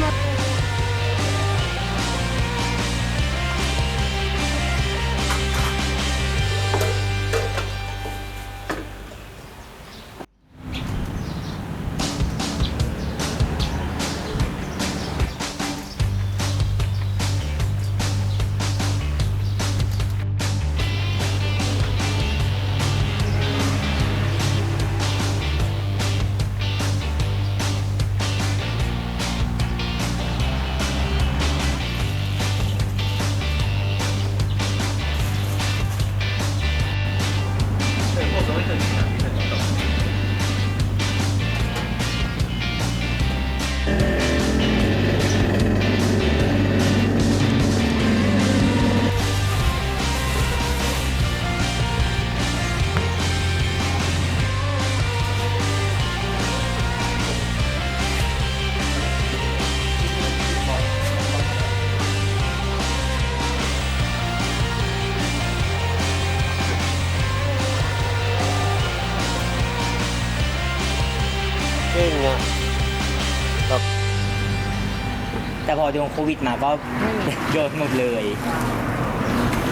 Bye. ขึ้งี้แบบแต่พอโดนโควิดมาก็ โดนหมดเลย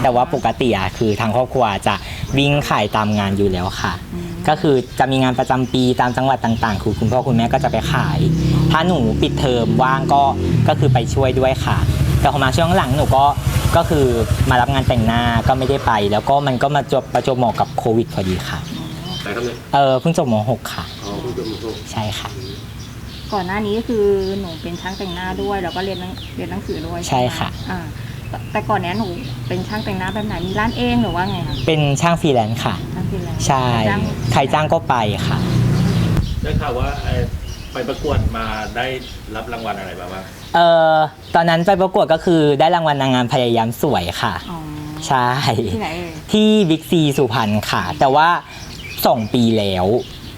แต่ว่าปกติอะคือทางครอบครัวจะวิ่งขายตามงานอยู่แล้วค่ะ ก็คือจะมีงานประจำปีตามจังหวัดต่างๆ คือคุณพ่อคุณแม่ก็จะไปขาย ถ้าหนูปิดเทอมว่างก็ก็คือไปช่วยด้วยค่ะ แต่พอมาช่วงหลังหนูก็ก็คือมารับงานแต่งหน้าก็ไม่ได้ไป แล้วก็มันก็มาจบประจวบเหมาะกับโควิดพอดีค่ะ แต่ก็เลยเออเพิ่งจบม .6 ค่ะ อ๋อเพิ่งจะมาส่งใช่ค่ะ ก่อนหน้านี้ก็คือหนูเป็นช่างแต่งหน้าด้วย แล้วก็เรียนหนังเรียนหนังสือด้วยใช่ไหมค่ะ อ่าแต่แต่ก่อนเนี้ยหนูเป็นช่างแต่งหน้าแบบไหนมีร้านเองหรือว่าไงคะเป็นช่างฟรีแลนซ์ค่ะ ช่างที่แล้วใช่ จ้างใครจ้างก็ไปค่ะ ได้ข่าวว่าเอ่อไปประกวดมาได้รับรางวัลอะไรมาบ้างเออตอนนั้นไปประกวดก็คือได้รางวัลนางงามพยายามสวยค่ะ อ๋อใช่ ที่ไหนเอ่ยที่บิ๊กซีสุพรรณค่ะ แต่ว่าสองปีแล้ว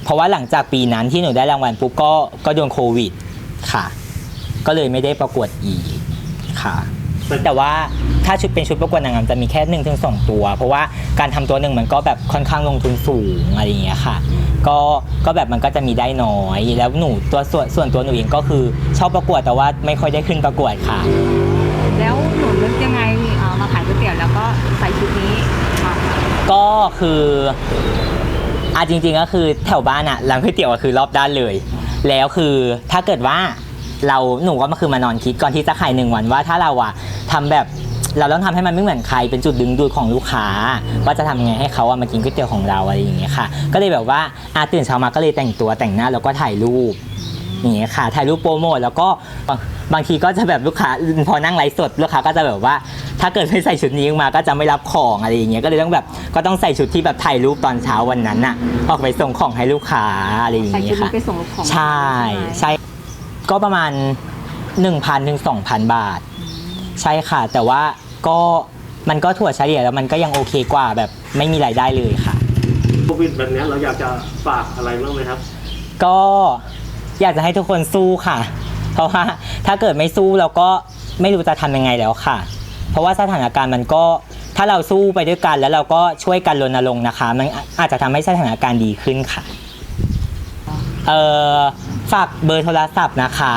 เพราะว่าหลังจากปีนั้นที่หนูได้รางวัลปุ๊บก็ก็โดนโควิดค่ะ ก็เลยไม่ได้ประกวดอีกค่ะ แต่ว่าถ้าชุดเป็นชุดประกวดนางงามจะมีแค่1นถึงสตัว เพราะว่าการทำตัวหนึ่งมันก็แบบค่อนข้างลงทุนสูงอะไรอย่างเงี้ยค่ะ ก็ก็แบบมันก็จะมีได้น้อย แล้วหนูตัวส่วนส่วนตัวหนูเองก็คือชอบประกวดแต่ว่าไม่ค่อยได้ขึ้นประกวดค่ะ แล้วหนูนึกยังไงเอามาขายก๋วยเตี๋ยวแล้วก็ใส่ชุดนี้ค่ะก็คือ อะจริงๆก็คือแถวบ้านอะร้านก๋วยเตี๋ยวอะคือรอบด้านเลย แล้วคือถ้าเกิดว่าเราหนูก็มาคือมานอนคิดก่อนที่จะขายหนึ่งวันว่าถ้าเราอะทำแบบเราต้องทำให้มันไม่เหมือนใครเป็นจุดดึงดูดของลูกค้า ว่าจะทำยังไงให้เขาอะมากินก๋วยเตี๋ยวของเราอะไรอย่างเงี้ยค่ะ ก็เลยแบบว่าอาตื่นเช้ามาก็เลยแต่งตัวแต่งหน้าแล้วก็ถ่ายรูป อย่างเงี้ยค่ะถ่ายรูปโปรโมทแล้วก็บางบางทีก็จะแบบลูกค้าพอนั่งไลฟ์สดลูกค้าก็จะแบบว่า ถ้าเกิดไม่ใส่ชุดนี้มาก็จะไม่รับของอะไรอย่างเงี้ยก็เลยต้องแบบก็ต้องใส่ชุดที่แบบถ่ายรูปตอนเช้าวันนั้นน่ะออกไปส่งของให้ลูกค้าอะไรอย่างใส่เงี้ชุดยนี้ค่ะ ไปส่งของใช่ไหมใช่ก็ประมาณ 1,000ถึง2,000 บาท ใช่ค่ะ แต่ว่าก็มันก็ถั่วเฉลี่ยแล้วมันก็ยังโอเคกว่าแบบไม่มีรายได้เลยค่ะ โควิดแบบเนี้ยเราอยากจะฝากอะไรบ้างไหมครับ ก็ อยากจะให้ทุกคนสู้ค่ะ เพราะว่าถ้าเกิดไม่สู้เราก็ไม่รู้จะทำยังไงแล้วค่ะ เพราะว่าสถานการณ์มันก็ถ้าเราสู้ไปด้วยกัน แล้วเราก็ช่วยกันรณรงค์นะคะ มันอาจจะทำให้สถานการณ์ดีขึ้นค่ะเอ่อฝากเบอร์โทรศัพท์นะคะ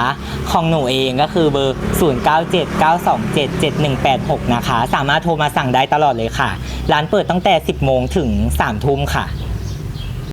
ของหนูเองก็คือเบอร์ 0979277186 นะคะ สามารถโทรมาสั่งได้ตลอดเลยค่ะ ร้านเปิดตั้งแต่ 10 โมงถึง 3 ทุ่มค่ะ